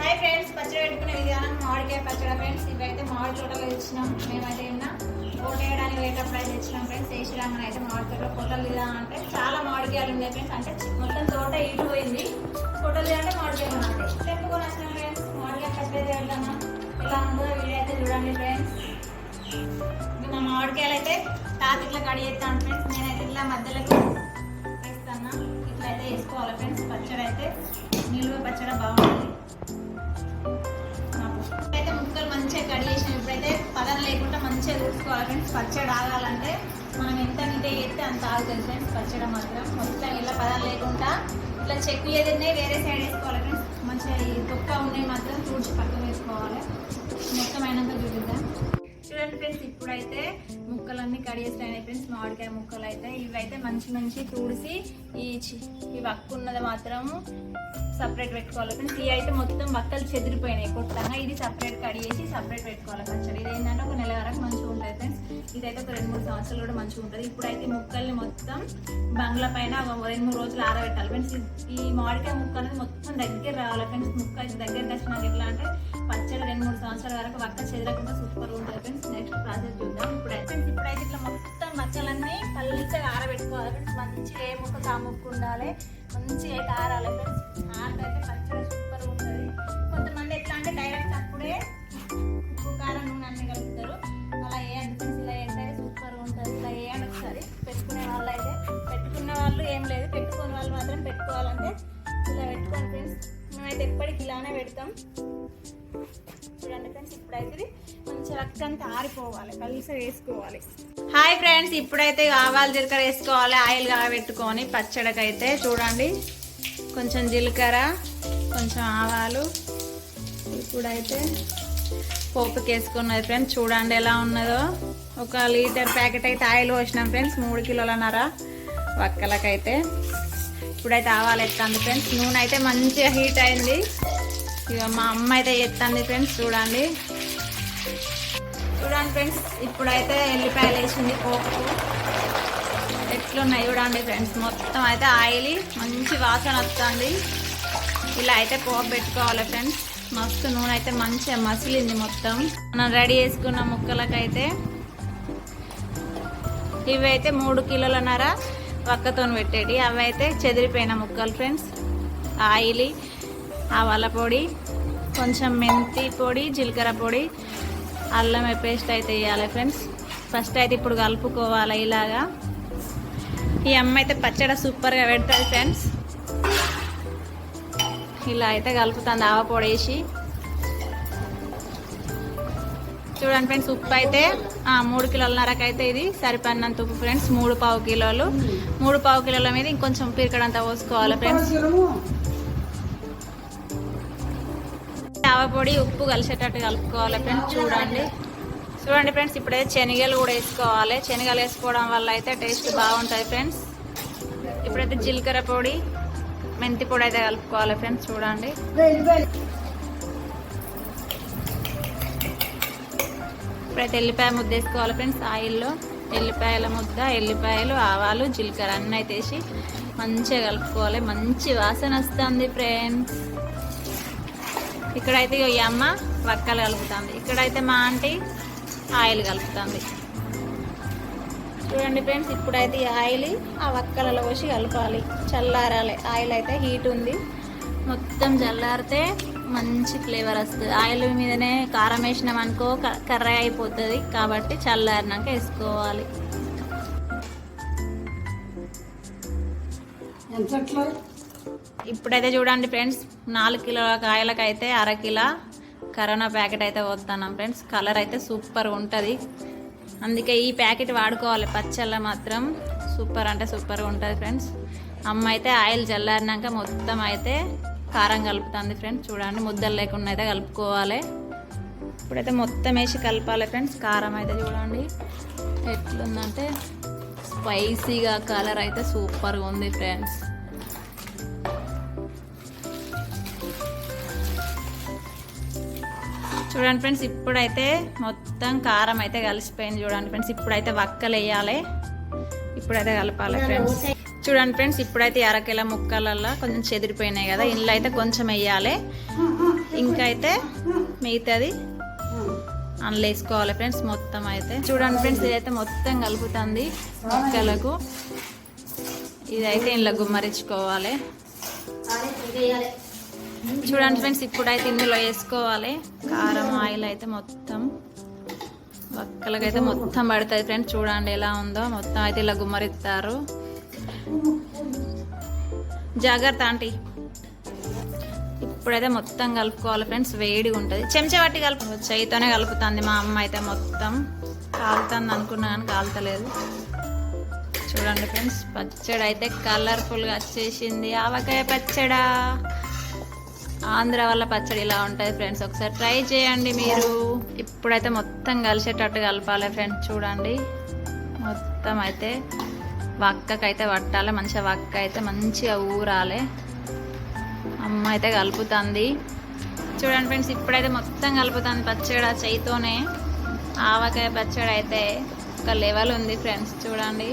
Hi friends పచ్చడి పెట్టుకునే విధానం మామిడికాయ పచ్చడి ఫ్రెండ్స్ ఇవైతే మామిడి తోటలో తెచ్చినాం మేమైతే నిన్న కోట వేయడానికి పోయేటప్పుడు అయితే తెచ్చినాం ఫ్రెండ్స్ వేసిరామని అయితే మామిడి తోటలో కోటలు లేదా అంటే చాలా మామిడికాయలు ఉన్నాయి ఫ్రెండ్స్ అంటే మొత్తం తోట ఇటు పోయింది. కొట్టలు అంటే మామిడికాయలు ఉన్నాయి చెప్పుకొని వచ్చినాం ఫ్రెండ్స్ మామిడికాయ పచ్చడి చేద్దామా ఎలా ఉందో వీడియో అయితే చూడండి ఫ్రెండ్స్ ఇప్పుడు మా మామిడికాయలు అయితే తాత ఇట్లా కడిగేస్తాను ఫ్రెండ్స్ నేనైతే ఇట్లా మధ్యలోకి వేస్తాను. ఇట్లా అయితే వేసుకోవాలి ఫ్రెండ్స్ పచ్చడి అయితే నిలువ పచ్చడి బాగుంటుంది. మంచిగా చూసుకోవాలి ఫ్రెండ్స్ పచ్చడి ఆగాలంటే మనం ఎంత నీట్గా చేస్తే అంత ఆగుతుంది ఫ్రెండ్స్ పచ్చడి మాత్రం. మొత్తం ఇలా పదం లేకుండా ఇట్లా చెక్కు ఏదన్నా వేరే సైడ్ వేసుకోవాలి ఫ్రెండ్స్ మంచిగా ఈ తొక్క ఉన్నాయి మాత్రం తుడిచి పక్కన వేసుకోవాలి. ముక్కలన్నీ చేస్తాయి ఫ్రెండ్స్ మామిడికాయ ముక్కలు అయితే ఇవైతే మంచి మంచి తుడిసి ఈ ఈ వక్కు ఉన్నది మాత్రం సపరేట్ పెట్టుకోవాలి ఫ్రెండ్స్. ఇవి అయితే మొత్తం వక్కలు చెదిరిపోయినాయి కొట్టంగా ఇది సపరేట్ కడిగేసి సపరేట్ పెట్టుకోవాలి పచ్చడి. ఇది ఏంటంటే ఒక నెల వరకు మంచిగా ఉంటుంది. ఇదైతే ఒక రెండు మూడు సంవత్సరాలు కూడా మంచిగా ఉంటుంది. ఇప్పుడైతే ముక్కల్ని మొత్తం బంగ్లా పైన రెండు మూడు రోజులు ఆరబెట్టాలి. ఫ్రెండ్స్ ఈ మామిడికాయ ముక్క అనేది మొత్తం దగ్గర రావాలి. ఫ్రెండ్స్ ముక్క దగ్గర దగ్గరికి వచ్చినాక ఎట్లా అంటే పచ్చడి రెండు మూడు సంవత్సరాల వరకు వక్క చెదరకుండా సూపర్ ఉంటుంది. ఫ్రెండ్స్ నెక్స్ట్ ప్రాసెస్ చూద్దాం. ఇప్పుడైతే ఫ్రెండ్స్ ఇప్పుడైతే ఇట్లా మొత్తం మచ్చలన్నీ పల్లిచ్చగా ఆరబెట్టుకోవాలి. ఫ్రెండ్స్ మంచిగా ఏ ముక్క తా ముక్క ఉండాలి. మంచిగా అయితే ఆరాలి. ఫ్రెండ్స్ ఆరితే పచ్చడి సూపర్ ఉంటుంది. కొంతమంది అయితే ఎప్పటికి ఇలానే పెడతాం. చూడండి ఫ్రెండ్స్ ఇప్పుడైతే ఇది రక్తం అంతా ఆరిపోవాలి కలిసి వేసుకోవాలి. హాయ్ ఫ్రెండ్స్ ఇప్పుడైతే ఆవాలు జీలకర్ర వేసుకోవాలి ఆయిల్ కాగబెట్టుకొని పచ్చడికైతే చూడండి. కొంచెం జీలకర్ర కొంచెం ఆవాలు. ఇప్పుడైతే పోపుకి వేసుకున్నది ఫ్రెండ్స్ చూడండి ఎలా ఉన్నదో. ఒక లీటర్ ప్యాకెట్ అయితే ఆయిల్ పోసినాం ఫ్రెండ్స్ మూడు కిలోలన్నర. వక్కలకైతే ఇప్పుడైతే ఆవాలు ఎత్తాంది ఫ్రెండ్స్. నూనె అయితే మంచిగా హీట్ అయింది. ఇక మా అమ్మ అయితే ఎత్తంది ఫ్రెండ్స్ చూడండి. చూడండి ఫ్రెండ్స్ ఇప్పుడైతే ఎల్లిపాయలు వేసింది పోపు. ఎట్లున్నాయి చూడండి ఫ్రెండ్స్ మొత్తం అయితే ఆయిల్ మంచి వాసన వస్తుంది. ఇలా అయితే పోపు పెట్టుకోవాలి ఫ్రెండ్స్. మస్తు నూనె అయితే మంచిగా మసిలింది మొత్తం. మనం రెడీ చేసుకున్న ముక్కలకైతే. ఇవి అయితే మూడు కిలోలన్నర పక్కతో పెట్టేటి. అవి అయితే చెదిరిపోయిన ముక్కలు ఫ్రెండ్స్. ఆయిల్ ఆవాల పొడి కొంచెం మెంతి పొడి జీలకర్ర పొడి అల్లం పేస్ట్ అయితే వేయాలి ఫ్రెండ్స్. ఫస్ట్ అయితే ఇప్పుడు కలుపుకోవాలి ఇలాగా. ఈ అమ్మ అయితే పచ్చడి సూపర్గా పెడుతుంది ఫ్రెండ్స్. ఇలా అయితే కలుపుతుంది ఆవ పొడి వేసి. చూడండి ఫ్రెండ్స్ ఉప్పు అయితే మూడు కిలోలన్నరకు అయితే ఇది సరిపడినంత ఉప్పు ఫ్రెండ్స్ మూడు పావు కిలోలు. మూడు పావు కిలోల మీద ఇంకొంచెం పిరికడంతా పోసుకోవాలి ఫ్రెండ్స్ ఆవ పొడి ఉప్పు కలిసేటట్టు కలుపుకోవాలి ఫ్రెండ్స్ చూడండి. చూడండి ఫ్రెండ్స్ ఇప్పుడైతే శనగలు కూడా వేసుకోవాలి. శనగలు వేసుకోవడం వల్ల అయితే టేస్ట్ బాగుంటుంది ఫ్రెండ్స్ ఇప్పుడైతే జీలకర్ర పొడి మెంతి పొడి అయితే కలుపుకోవాలి ఫ్రెండ్స్ చూడండి. ఇప్పుడైతే ఎల్లిపాయ ముద్ద వేసుకోవాలి ఫ్రెండ్స్. ఆయిల్లో ఎల్లిపాయల ముద్ద ఎల్లిపాయలు ఆవాలు జీలకర్ర అన్నీ అయితే వేసి మంచిగా కలుపుకోవాలి. మంచి వాసన వస్తుంది ఫ్రెండ్స్. ఇక్కడైతే ఈ అమ్మ వక్కలు కలుపుతుంది. ఇక్కడైతే మా ఆంటీ ఆయిల్ కలుపుతుంది. చూడండి ఫ్రెండ్స్ ఇప్పుడైతే ఈ ఆయిల్ ఆ వక్కలలో పోసి కలపాలి. చల్లారాలి. ఆయిల్ అయితే హీట్ ఉంది. మొత్తం చల్లారితే మంచి ఫ్లేవర్ వస్తుంది. ఆయిల్ మీదనే కారం వేసినాం అనుకో కర్ర అయిపోతుంది. కాబట్టి చల్లారినాక వేసుకోవాలి. ఇప్పుడైతే చూడండి ఫ్రెండ్స్ నాలుగు కిలోల కాయలకైతే అర కిలో కరోనా ప్యాకెట్ అయితే వస్తున్నాం ఫ్రెండ్స్. కలర్ అయితే సూపర్ ఉంటుంది. అందుకే ఈ ప్యాకెట్ వాడుకోవాలి. పచ్చళ్ళ మాత్రం సూపర్ అంటే సూపర్గా ఉంటుంది ఫ్రెండ్స్. అమ్మ అయితే ఆయిల్ చల్లారినాక మొత్తం అయితే కారం కలుపుతుంది ఫ్రెండ్స్. చూడండి ముద్దలు లేకుండా అయితే కలుపుకోవాలి. ఇప్పుడైతే మొత్తం వేసి కలపాలి ఫ్రెండ్స్. కారం అయితే చూడండి ఎట్లుందంటే స్పైసీగా కలర్ అయితే సూపర్గా ఉంది ఫ్రెండ్స్. చూడండి ఫ్రెండ్స్ ఇప్పుడైతే మొత్తం కారం అయితే కలిసిపోయింది. చూడండి ఫ్రెండ్స్ ఇప్పుడైతే వక్కలు వేయాలి. ఇప్పుడైతే కలపాలి ఫ్రెండ్స్. చూడండి ఫ్రెండ్స్ ఇప్పుడైతే అరకెల అరకిల ముక్కలల్లో కొంచెం చెదిరిపోయినాయి కదా. ఇందులో అయితే కొంచెం వేయాలి. ఇంకా అయితే మిగతాది అందులో వేసుకోవాలి ఫ్రెండ్స్ మొత్తం అయితే. చూడండి ఫ్రెండ్స్ ఇదైతే మొత్తం కలుపుతుంది ముక్కలకు. ఇదైతే ఇంట్లో గుమ్మరించుకోవాలి. చూడండి ఫ్రెండ్స్ ఇప్పుడైతే ఇందులో వేసుకోవాలి. కారం ఆయిల్ అయితే మొత్తం. ఒక్కలకైతే మొత్తం పడుతుంది ఫ్రెండ్స్ చూడండి ఎలా ఉందో. మొత్తం అయితే ఇలా గుమ్మరిస్తారు. జాగ్రత్త ఆంటీ. ఇప్పుడైతే మొత్తం కలుపుకోవాలి ఫ్రెండ్స్ వేడిగా ఉంటుంది. చెంచా పట్టి కలుపు చేయితోనే కలుపుతుంది మా అమ్మ అయితే మొత్తం. కాలుతుంది అనుకున్నా కానీ కాలుతలేదు. చూడండి ఫ్రెండ్స్ పచ్చడి అయితే కలర్ఫుల్గా వచ్చేసింది. ఆవకాయ పచ్చడా. ఆంధ్ర వల్ల పచ్చడి ఇలా ఉంటుంది ఫ్రెండ్స్. ఒకసారి ట్రై చేయండి మీరు. ఇప్పుడైతే మొత్తం కలిసేటట్టు కలపాలి ఫ్రెండ్స్ చూడండి. మొత్తం అయితే వక్కకైతే పట్టాలి మంచిగా వక్క అయితే మంచిగా ఊరాలి. అమ్మ అయితే కలుపుతుంది. చూడండి ఫ్రెండ్స్ ఇప్పుడైతే మొత్తం కలుపుతుంది పచ్చడి చేయితోనే. ఆవకాయ పచ్చడి అయితే ఒక లెవెల్ ఉంది ఫ్రెండ్స్ చూడండి.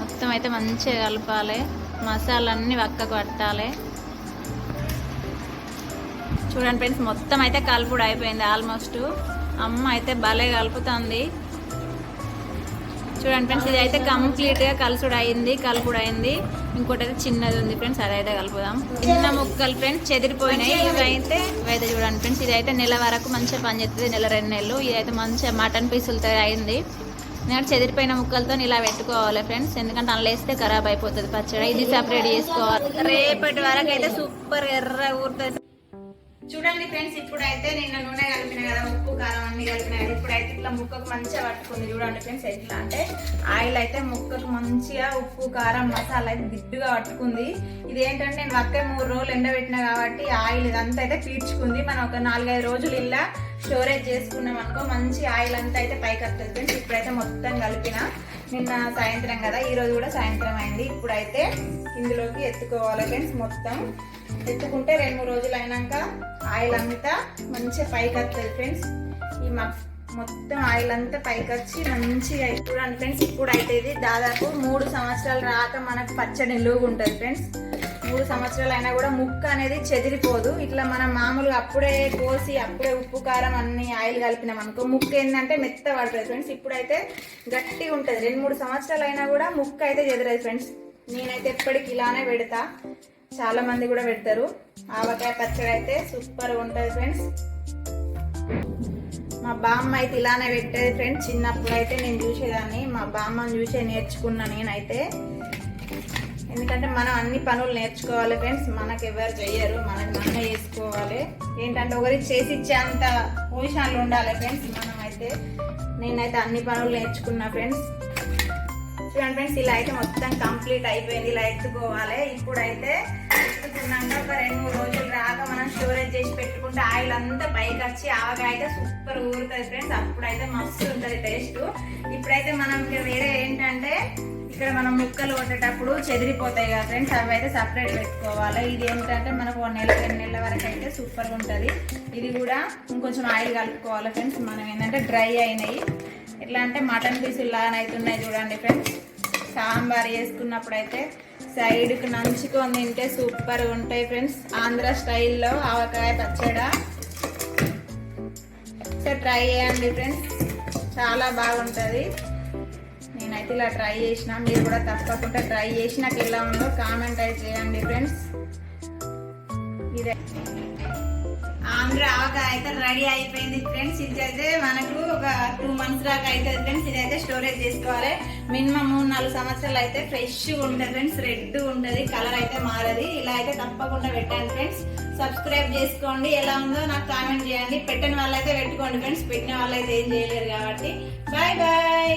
మొత్తం అయితే మంచిగా కలపాలి. మసాలన్నీ వక్కకు పట్టాలి. చూడండి ఫ్రెండ్స్ మొత్తం అయితే కలుపుడు అయిపోయింది ఆల్మోస్ట్. అమ్మ అయితే భలే కలుపుతుంది. చూడండి ఫ్రెండ్స్ ఇది అయితే కంప్లీట్గా కలుసుడు అయింది కలుపుడు అయింది ఇంకోటి అయితే చిన్నది ఉంది ఫ్రెండ్స్ అదైతే కలుపుదాం. చిన్న ముక్కలు ఫ్రెండ్స్ చెదిరిపోయినాయి. ఇవైతే ఇవైతే చూడండి ఫ్రెండ్స్ ఇదైతే నెల వరకు మంచిగా పనిచేస్తుంది నెల రెండు నెలలు. ఇదైతే మంచిగా మటన్ పీసులతో అయింది. నేను చెదిరిపోయిన ముక్కలతో ఇలా పెట్టుకోవాలి ఫ్రెండ్స్ ఎందుకంటే అందులో వేస్తే ఖరాబ్ అయిపోతుంది పచ్చడి. ఇది సపరేట్ చేసుకోవాలి. రేపటి వరకు అయితే సూపర్ ఎర్ర ఊరుతుంది. చూడండి ఫ్రెండ్స్ ఇప్పుడైతే నిన్న నూనె కలిపిన కదా ఉప్పు కారం అన్ని కలిపిన కదా ఇప్పుడైతే ఇట్లా ముక్కకు మంచిగా పట్టుకుంది. చూడండి ఫ్రెండ్స్ ఎట్లా అంటే ఆయిల్ అయితే ముక్కకు మంచిగా ఉప్పు కారం మసాలా అయితే దిడ్డుగా పట్టుకుంది. ఇది ఏంటంటే నేను ఒకే మూడు రోజులు ఎండబెట్టిన కాబట్టి ఆయిల్ ఇదంతా అయితే పీల్చుకుంది మనం ఒక నాలుగైదు రోజులు ఇలా స్టోరేజ్ చేసుకున్నాం అనుకో మంచి ఆయిల్ అంతా అయితే పైకి వస్తుంది ఫ్రెండ్స్. ఇప్పుడైతే మొత్తం కలిపిన. నిన్న సాయంత్రం కదా ఈ రోజు కూడా సాయంత్రం అయింది. ఇప్పుడైతే ఇందులోకి ఎత్తుకోవాలి ఫ్రెండ్స్ మొత్తం. ఎత్తుకుంటే రెండు మూడు రోజులు అయినాక ఆయిల్ అంతా మంచిగా పైకి వస్తుంది ఫ్రెండ్స్ ఈ మ- మొత్తం ఆయిల్ అంతా పైకి వచ్చి మంచిగా చూడండి ఫ్రెండ్స్ ఇప్పుడు అయితే ఇది దాదాపు మూడు సంవత్సరాల రాక మనకు పచ్చడి నిలువుగా ఉంటుంది ఫ్రెండ్స్ మూడు సంవత్సరాలు అయినా కూడా ముక్క అనేది చెదిరిపోదు. ఇట్లా మనం మామూలుగా అప్పుడే కోసి అప్పుడే ఉప్పు కారం అన్ని ఆయిల్ కలిపినాం అనుకో ముక్క ఏంటంటే మెత్త పడుతుంది ఫ్రెండ్స్ ఇప్పుడైతే గట్టిగా ఉంటుంది. రెండు మూడు సంవత్సరాలు అయినా కూడా ముక్క అయితే చెదిరదు ఫ్రెండ్స్ నేనైతే ఎప్పటికి ఇలానే పెడతా. చాలా మంది కూడా పెడతారు. ఆవకాయ పచ్చడి అయితే సూపర్ ఉంటుంది ఫ్రెండ్స్ మా బామ్మ అయితే ఇలానే పెట్టేది ఫ్రెండ్స్ చిన్నప్పుడు అయితే నేను చూసేదాన్ని. మా బామ్మని చూసే నేర్చుకున్నా నేనైతే. ఎందుకంటే మనం అన్ని పనులు నేర్చుకోవాలి ఫ్రెండ్స్ మనకు ఎవరు చెయ్యరు. మనకి మనం చేసుకోవాలి. ఏంటంటే ఒకరికి చేసి ఇచ్చేంత పొజిషన్లు ఉండాలి ఫ్రెండ్స్ మనం అయితే నేనైతే అన్ని పనులు నేర్చుకున్నా ఫ్రెండ్స్ చూడండి ఫ్రెండ్స్ ఇలా అయితే మొత్తం కంప్లీట్ అయిపోయింది. ఇలా ఎత్తుకోవాలి ఇప్పుడైతే ఎత్తుకున్నాక ఒక రెండు మూడు రోజులు రాక మనం స్టోరేజ్ చేసి పెట్టుకుంటే ఆయిల్ అంతా పైకి వచ్చి ఆవకాయ అయితే సూపర్ ఊరుతుంది ఫ్రెండ్స్. అప్పుడైతే మస్తు ఉంటుంది టేస్ట్. ఇప్పుడైతే మనం వేరే ఏంటంటే ఇక్కడ మనం ముక్కలు కొట్టేటప్పుడు చెదిరిపోతాయి కదా ఫ్రెండ్స్ అవి అయితే సపరేట్ పెట్టుకోవాలి. ఇది ఏంటంటే మనకు ఒక నెల రెండు నెలల వరకు అయితే సూపర్గా ఉంటుంది. ఇది కూడా ఇంకొంచెం ఆయిల్ కలుపుకోవాలి ఫ్రెండ్స్. మనం ఏంటంటే డ్రై అయినాయి. ఎట్లా అంటే మటన్ పీసులు లాగా అవుతున్నాయి చూడండి ఫ్రెండ్స్. సాంబార్ వేసుకున్నప్పుడు అయితే సైడ్కి నంచుకొని తింటే సూపర్గా ఉంటాయి ఫ్రెండ్స్. ఆంధ్ర స్టైల్లో ఆవకాయ పచ్చడా. సో ట్రై చేయండి ఫ్రెండ్స్. చాలా బాగుంటుంది. నేనైతే ఇలా ట్రై చేసిన. మీరు కూడా తప్పకుండా ట్రై చేసి నాకు ఎలా ఉందో కామెంట్ అయితే చేయండి ఫ్రెండ్స్. ఇదే. ఆంధ్ర ఆవకాయ అయితే రెడీ అయిపోయింది ఫ్రెండ్స్. ఇది అయితే మనకు ఒక మంత్స్ దాకా అయితే ఫ్రెండ్స్ ఇదైతే స్టోరేజ్ చేసుకోవాలి మినిమం మూడు నాలుగు సంవత్సరాలు అయితే ఫ్రెష్ ఉంటుంది ఫ్రెండ్స్ రెడ్ ఉంటుంది కలర్ అయితే మారది. ఇలా అయితే తప్పకుండా పెట్టండి ఫ్రెండ్స్ సబ్స్క్రైబ్ చేసుకోండి. ఎలా ఉందో నాకు కామెంట్ చేయండి. పెట్టని వాళ్ళైతే పెట్టుకోండి ఫ్రెండ్స్ పెట్టిన వాళ్ళైతే ఏం చేయలేరు కాబట్టి. Bye bye